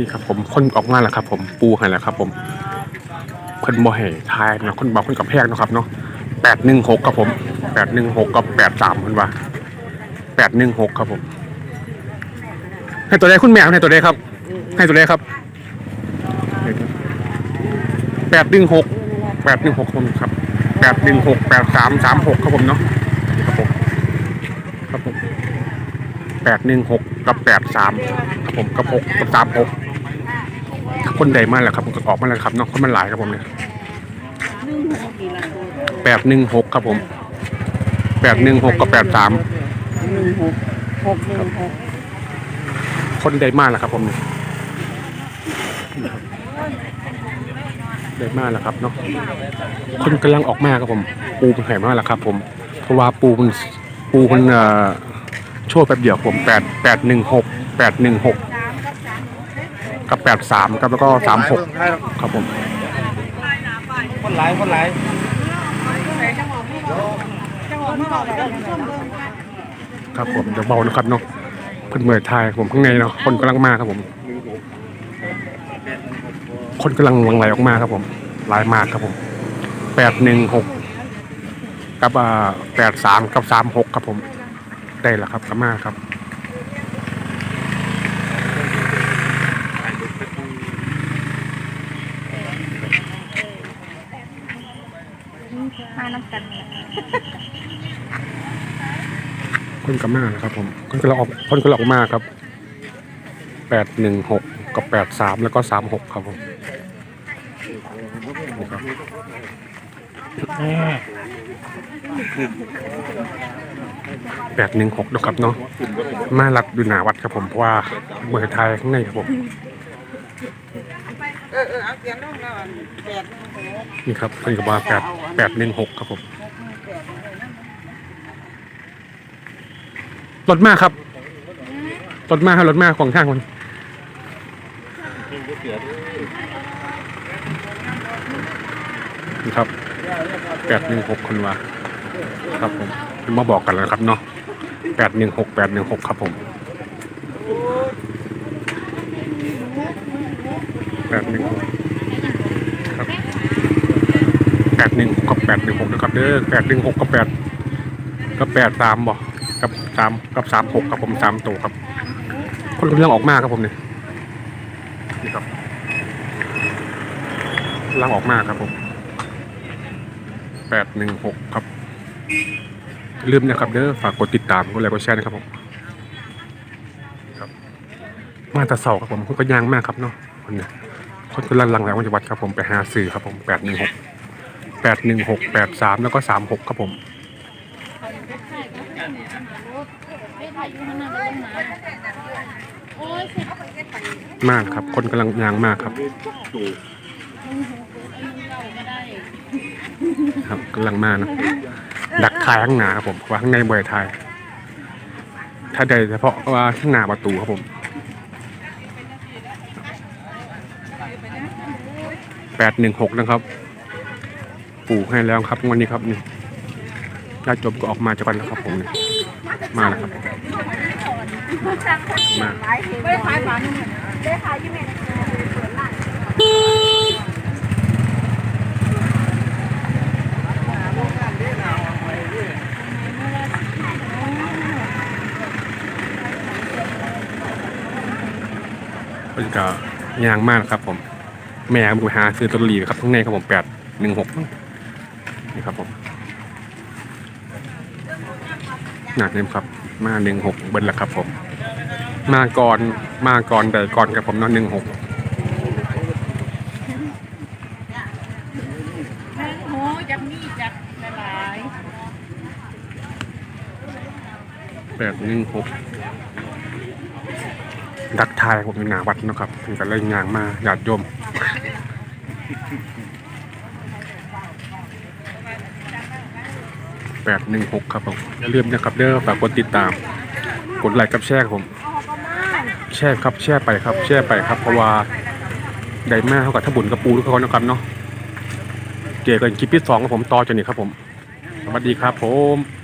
นี่ครับผมคนออกมาแล้วครับ ผมปูให้แล้วครับ ผมคนบ่ให้ทายนะคนบอกคนกับแพงนะครับเนาะแปดหนึ่งหกครับผมแปดหนึ่งหกกับแปดสามคนว่าแปดหนึ่งหกครับผม ให้ตัวใดคุณแม่ให้ตัวใดครับ ให้ตัวใดครับแปดหนึ่งหกแปดหนึ่งหกผมครับแปดหนึ่งหกแปดสามสามหกครับผมเนาะครับผมครับผมแปดหนึ่งหกกับแปดสามครับผมกับหกกับสามหก คนใดมาแล้วครับผมก็ออกมาแล้วครับเนาะคนมันหลายครับผมเนี่ยแปดหนึ่งหกครับผมแปดหนึ่งหกกับแปดสามหนึ่งหกหกหนึ่งหกคนใดมาแล้วครับผมเนี่ยได้มาแล้วครับเนาะคนกำลังออกมาครับผม ปูมันหายมาแล้วครับ ผมเพราะว่าปูมันปูมันเอ่อโชว์แป๊บเดียวผมแปดแปดหนึ่งหกแปดหนึ่งหก กับแปดสามครับแล้วก็สามหกครับผมคนหลายคนหลายครับผมเดี๋ยวเบานะครับเนาะเพิ่นเมื่อยทายผมข้างในเนาะคนกำลังมาครับผม คนกำลังหลังไหลออกมาครับผมหลายมากครับผมแปดหนึ่งหกกับอ่าแปดสามกับสามหกครับผมได้แล้วครับกลับมาครับ มาน้ำกัน คนกลับมานะครับผมคนกำลังออกคนกำลังออกมาครับแปดหนึ่งหกกับแปดสามแล้วก็สามหกครับผมนี่ครับแปดหนึ่งหกนะครับเนาะมาหลัดอยู่หนาวัดครับผมเพราะว่าเบอร์ไทยข้างในครับผมนี่ครับเป็นกับว่าแปดแปดหนึ่งหกครับผม รถมากครับรถมากครับรถมากของข้างคนนี่ครับแปดหนึ่งหกคนว่าครับผมมาบอกกันแล้วครับเนาะแปดหนึ่งหกแปดหนึ่งหกครับผมแปดหนึ่งหกครับแปดหนึ่งกับแปดหนึ่งหกนะครับเด้อแปดหนึ่งหกกับแปดกับแปดสามบ่กั บสามกับสามหกครับผมสามตัวครับ คนกำลังออกมากครับผมเนี่ยนี่ครับลังออกมากครับผมแปดหนึ่งหกครับลืมนะครับเด้อฝากกดติดตามกดไลค์กดแชร์นะครับผมครับมาตะเสาครับผมคนก็ยางมากครับเนาะคนเนี่ยคนกำลังหลังแหลวันจังหวัดครับผมไปหาสื่อครับผมแปดหนึ่งหกแปดหนึ่งหกแปดสามแล้วก็สามหกครับผม มากครับ คนกำลังยางมากครับครับกำลังมานะดักทายข้างหน้าครับผมเพราะว่าข้างในบ่อยทาย ถ้าใดเฉพาะว่าข้างหน้าประตูครับผมแปดหนึ่งหกนะครับปลูกให้แล้วครับวันนี้ครับนี่ญาติโยมก็ออกมาจากกันแล้วครับผมเนี่ย มาแล้วครับมาไม่ได้ขายฝาหนึ่งได้ขายยี่เมตรเพิ่นก็ยางมากครับ ผม แม่ผมไปหาซื้อลอตเตอรี่ครับข้างในครับผมแปดหนึ่งหกนี่ครับผม หนักเลยครับ มาหนึ่งหกเบิ้ลละครับผม มาก่อนมาก่อนใดก่อนครับผมเนาะหนึ่งหกโอ้จักมีจักหลายแปดหนึ่งหกดักทายผมอยู่หนาวัดเนาะครับถึงกับเล่นยางมาหยาดโยม แปดหนึ่งหกครับผม อย่าลืมนะครับเด้อฝากกดติดตาม กดไลค์กับแชร์ผม แชร์ครับแชร์ไปครับ แชร์ไปครับ เพราะว่าไดมาเท่ากับทบุญกับปูทุกคนนะครับเนาะเจอกันคลิปที่สองกับผมต่อจากนี้ครับผม สวัสดีครับผม